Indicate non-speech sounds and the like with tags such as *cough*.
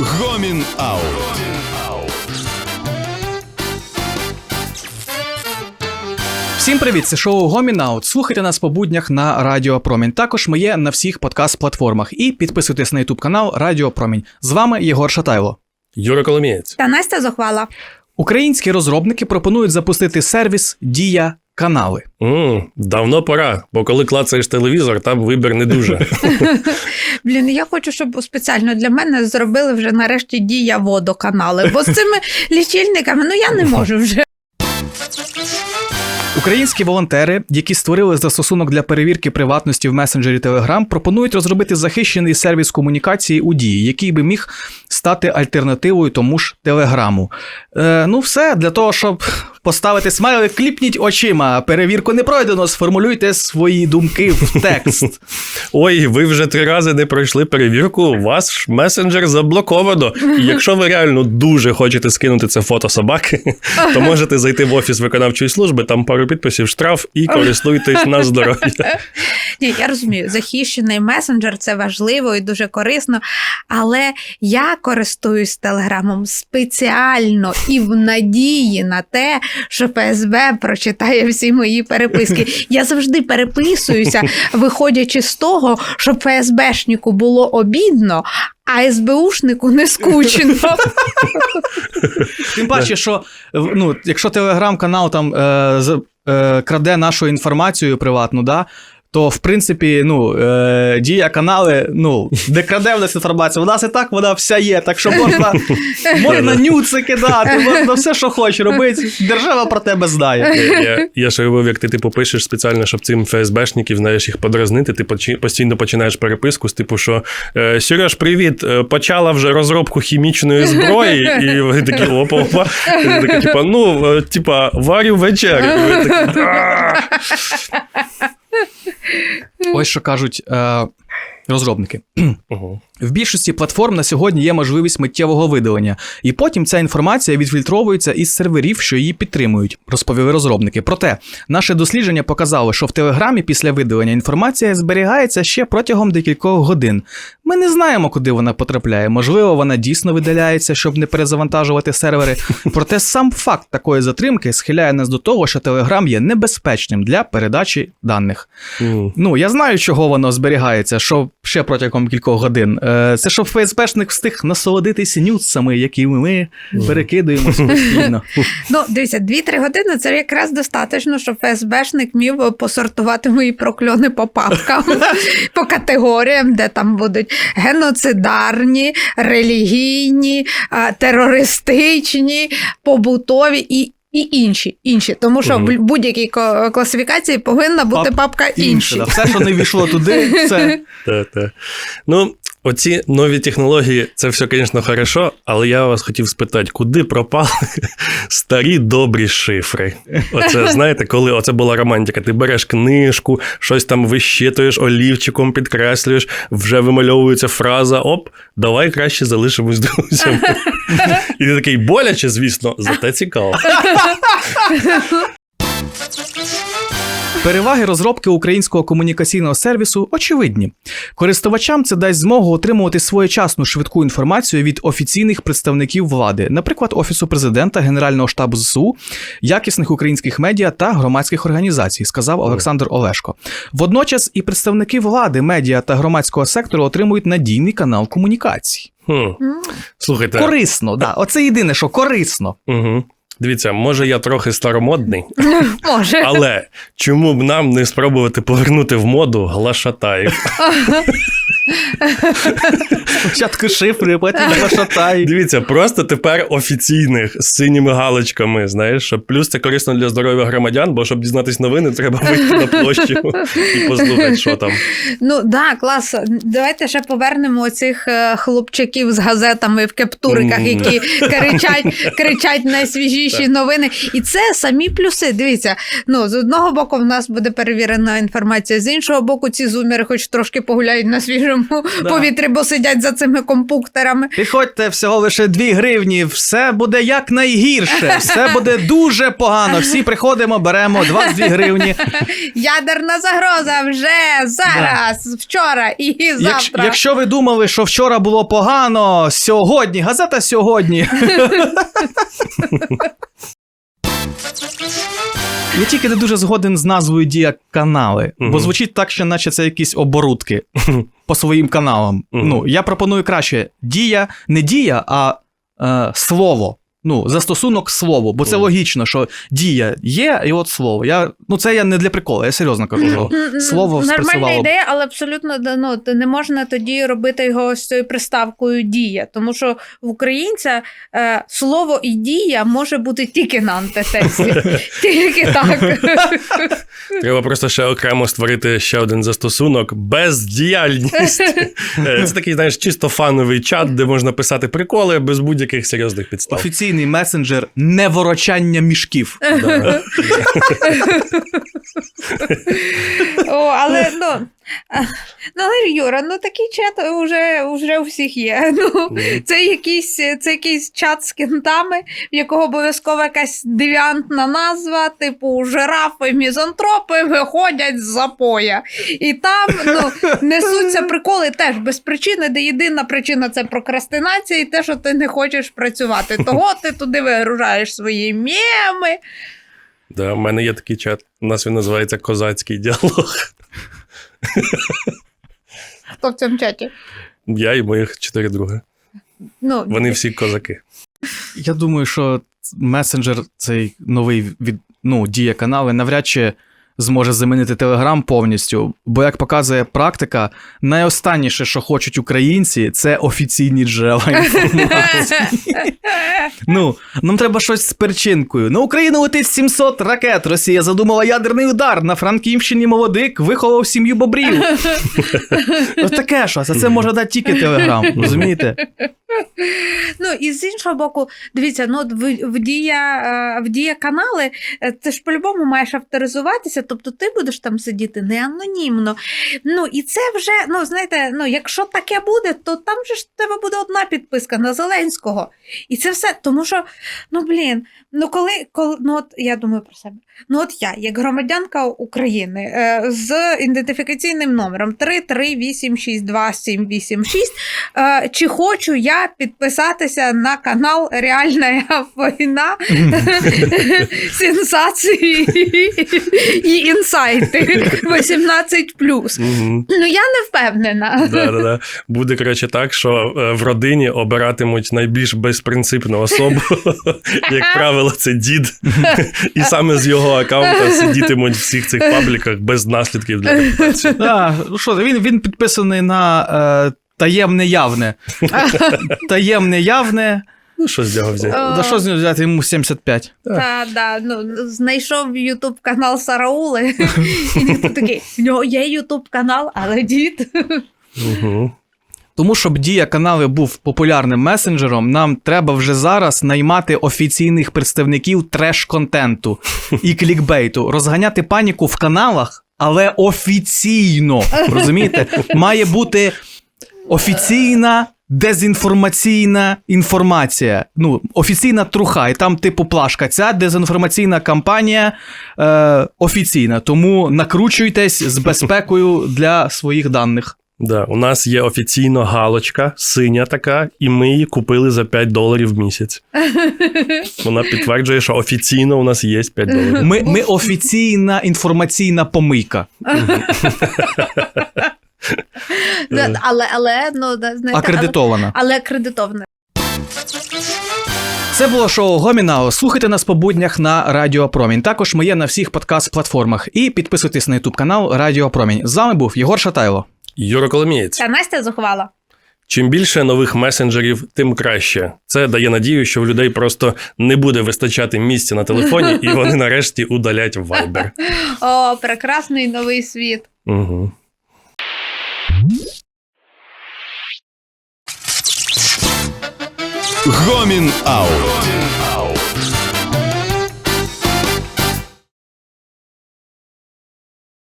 Гомін Аут. Всім привіт! Це шоу Гомінаут. Слухайте нас по буднях на Радіо Промінь. Також ми є на всіх подкаст-платформах. І підписуйтесь на ютуб канал Радіо Промінь. З вами Єгор Шатайло. Юра Коломієць. Та Настя зухвала. Українські розробники пропонують запустити сервіс Дія канали. м давно пора, бо коли клацаєш телевізор, там вибір не дуже. *laughs* Блін, я хочу, щоб спеціально для мене зробили вже нарешті дія водоканали. Бо з цими лічильниками ну я не можу вже. Українські волонтери, які створили застосунок для перевірки приватності в месенджері Telegram, пропонують розробити захищений сервіс комунікації у дії, який би міг стати альтернативою тому ж Телеграму. Е, ну, все для того, щоб поставити смайлик, кліпніть очима. Перевірку не пройдено, сформулюйте свої думки в текст. *laughs* Ой, ви вже три рази не пройшли перевірку, ваш месенджер заблоковано. І якщо ви реально дуже хочете скинути це фото собаки, *laughs* то можете зайти в офіс виконавчої служби, там пару підписів штраф і користуйтесь на здоров'я. *laughs* Ні, я розумію, захищений месенджер це важливо і дуже корисно. Але я користуюсь телеграмом спеціально і в надії на те, що ФСБ прочитає всі мої переписки. Я завжди переписуюся, виходячи з того, щоб ФСБшнику було обідно. А СБУшнику не скучно. Тим паче, що ну, якщо телеграм-канал там е, е, краде нашу інформацію приватну, да, то в принципі, ну, е, дія канали, ну, де краде в нас інформація, у нас і так вона вся є. Так що можна, *laughs* можна нюци кидати, можна все, що хочеш робити. Держава про тебе знає. Я, я, я ще уявив, як ти типу пишеш спеціально, щоб цим ФСБшників, знаєш, їх подразнити. Ти почи- постійно починаєш переписку з типу, що е, Сереж, привіт, е, почала вже розробку хімічної зброї, і вони такі опа-опа. І така, типа, ну, е, типа, варю вечер. І ви такі! Ось що кажуть е, розробники. Ого. В більшості платформ на сьогодні є можливість миттєвого видалення, і потім ця інформація відфільтровується із серверів, що її підтримують, розповіли розробники. Проте наше дослідження показало, що в Телеграмі після видалення інформація зберігається ще протягом декількох годин. Ми не знаємо, куди вона потрапляє. Можливо, вона дійсно видаляється, щоб не перезавантажувати сервери. Проте сам факт такої затримки схиляє нас до того, що Телеграм є небезпечним для передачі даних. М. Ну, я знаю, чого воно зберігається, що ще протягом кількох годин. Е, Це щоб ФСБшник встиг насолодитися нюцами, які ми перекидуємось постійно. *laughs* Ну, дивіться, 2-3 години це якраз достатньо, щоб ФСБшник міг посортувати мої прокльони по папкам, *laughs* по категоріям, де там будуть геноцидарні, релігійні, терористичні, побутові і. І інші, інші, тому що в будь-якій класифікації повинна бути Пап- папка Інше, інші. да. все, що не війшло туди, це *laughs* Та, та. Ну, оці нові технології, це все, звісно, хорошо, але я вас хотів спитати, куди пропали *laughs* старі добрі шифри? Оце, *laughs* знаєте, коли оце була романтика, ти береш книжку, щось там вищитуєш олівчиком, підкреслюєш, вже вимальовується фраза: оп, давай краще залишимось *laughs* друзями. І ти такий боляче, звісно, зате цікаво. Переваги розробки українського комунікаційного сервісу очевидні. Користувачам це дасть змогу отримувати своєчасну швидку інформацію від офіційних представників влади, наприклад, Офісу президента, Генерального штабу ЗСУ, якісних українських медіа та громадських організацій, сказав Олександр Олешко. Водночас і представники влади, медіа та громадського сектору отримують надійний канал комунікацій. Хм. Слухайте, Корисно, да. Оце єдине, що корисно. угу. Дивіться, може я трохи старомодний. *laughs* Може. Але чому б нам не спробувати повернути в моду глашатаїв? Спочатку шифри, потім глашатай. Дивіться, просто тепер офіційних з синіми галочками. Знаєш, що плюс це корисно для здоров'я громадян, бо щоб дізнатись новини, треба вийти на площу і послухати, що там. Ну да, клас. Давайте ще повернемо оцих е, хлопчаків з газетами в кептуриках, які кричать, кричать найсвіжіші новини. І це самі плюси. Дивіться, ну з одного боку, в нас буде перевірена інформація, з іншого боку, ці зумери, хоч трошки погуляють на свіжому свіжому Да. повітрі, бо сидять за цими компуктерами. Підходьте всього лише 2 гривні, все буде як найгірше, все буде дуже погано. Всі приходимо, беремо 22 гривні. Ядерна загроза вже зараз, вчора і Якщо, завтра. якщо ви думали, що вчора було погано, сьогодні, газета сьогодні. *laughs* Я тільки не дуже згоден з назвою Дія канали, бо звучить так, що наче це якісь оборудки по своїм каналам. Угу. Ну, я пропоную краще дія, не дія, а е, слово. Ну, застосунок слову, бо це логічно, що дія є, і от слово. Я, ну, це я не для приколу, я серйозно кажу. що Слово Нормальна ідея, але абсолютно ну, не можна тоді робити його з цією приставкою дія. Тому що в українця е, слово і дія може бути тільки на антитезі. *laughs* Тільки так. *laughs* Треба просто ще окремо створити ще один застосунок бездіяльність. Е, Це такий, знаєш, чисто фановий чат, де можна писати приколи без будь-яких серйозних підстав. Офіційний месенджер неворочання мішків. О, але ну. *laughs* Ну, але Юра, ну такий чат вже, вже у всіх є. *laughs* Ну, це, якийсь, це якийсь чат з кентами, в якого обов'язково якась девіантна назва, типу жирафи, мізантропи виходять з запоя. І там ну, *laughs* несуться приколи теж без причини, де єдина причина це прокрастинація і те, що ти не хочеш працювати. Того ти туди вигружаєш свої меми. Да, в мене є такий чат. У нас він називається Козацький діалог. *laughs* Хто в цьому чаті? Я і моїх чотири друга. Ну, Вони всі козаки. Я думаю, що месенджер цей новий від ну, дія канали навряд чи зможе замінити Телеграм повністю. Бо, як показує практика, найостанніше, що хочуть українці, це офіційні джерела *laughs* інформації. Ну, нам треба щось з перчинкою. На Україну летить 700 ракет. Росія задумала ядерний удар. На Франківщині молодик виховав сім'ю бобрів. Ось таке щось, а це може дати тільки Телеграм, розумієте? Ну і з іншого боку, дивіться, ну в, в дія е, в дія канали, е, ти ж по-любому маєш авторизуватися, тобто ти будеш там сидіти не анонімно. Ну і це вже, ну знаєте, ну якщо таке буде, то там же ж тебе буде одна підписка на Зеленського. І це все, тому що, ну блін, ну коли, коли ну от я думаю про себе. Ну от я, як громадянка України е, з ідентифікаційним номером 338628786, Е, чи хочу я підписатися на канал Реальна війна, *laughs* *laughs* сенсації і інсайти *laughs* 18 Мгм. Ну я не впевнена. Да, да, да. Буде, коротше, так, що е, в родині обиратимуть найбільш безпринципну особу. *laughs* Як правило, це дід. І саме з його аккаунта сидітимуть в всіх цих пабліках без наслідків для репутації. А, ну що, він, він підписаний на е, таємне явне. *laughs* Таємне явне. Ну, що з нього взяти? О. За що з нього взяти йому 75? Та, да, ну, знайшов Ютуб канал Сараули, і ніхто такий, в нього є Ютуб канал, але дід. Угу. Тому, щоб дія канали був популярним месенджером, нам треба вже зараз наймати офіційних представників треш-контенту і клікбейту, розганяти паніку в каналах, але офіційно. Розумієте? Має бути офіційна. Дезінформаційна інформація, ну, офіційна труха, і там, типу, плашка. Ця дезінформаційна кампанія е, офіційна. Тому накручуйтесь з безпекою для своїх даних. Да, у нас є офіційно галочка, синя така, і ми її купили за 5 доларів в місяць. *laughs* Вона підтверджує, що офіційно у нас є 5 доларів. Ми, ми офіційна інформаційна помийка. *laughs* Да, Але, але, ну, знаєте, Акредитована. але акредитована. Це було шоу Гомінау. Слухайте нас по буднях на Радіо Промінь. Також ми є на всіх подкаст-платформах. І підписуйтесь на ютуб канал Радіо Промінь. З вами був Єгор Шатайло. Юро Коломієць. Та Настя зухвала. Чим більше нових месенджерів, тим краще. Це дає надію, що в людей просто не буде вистачати місця на телефоні, і вони *laughs* нарешті удалять Viber. О, прекрасний новий світ. Угу. Гомін Аут.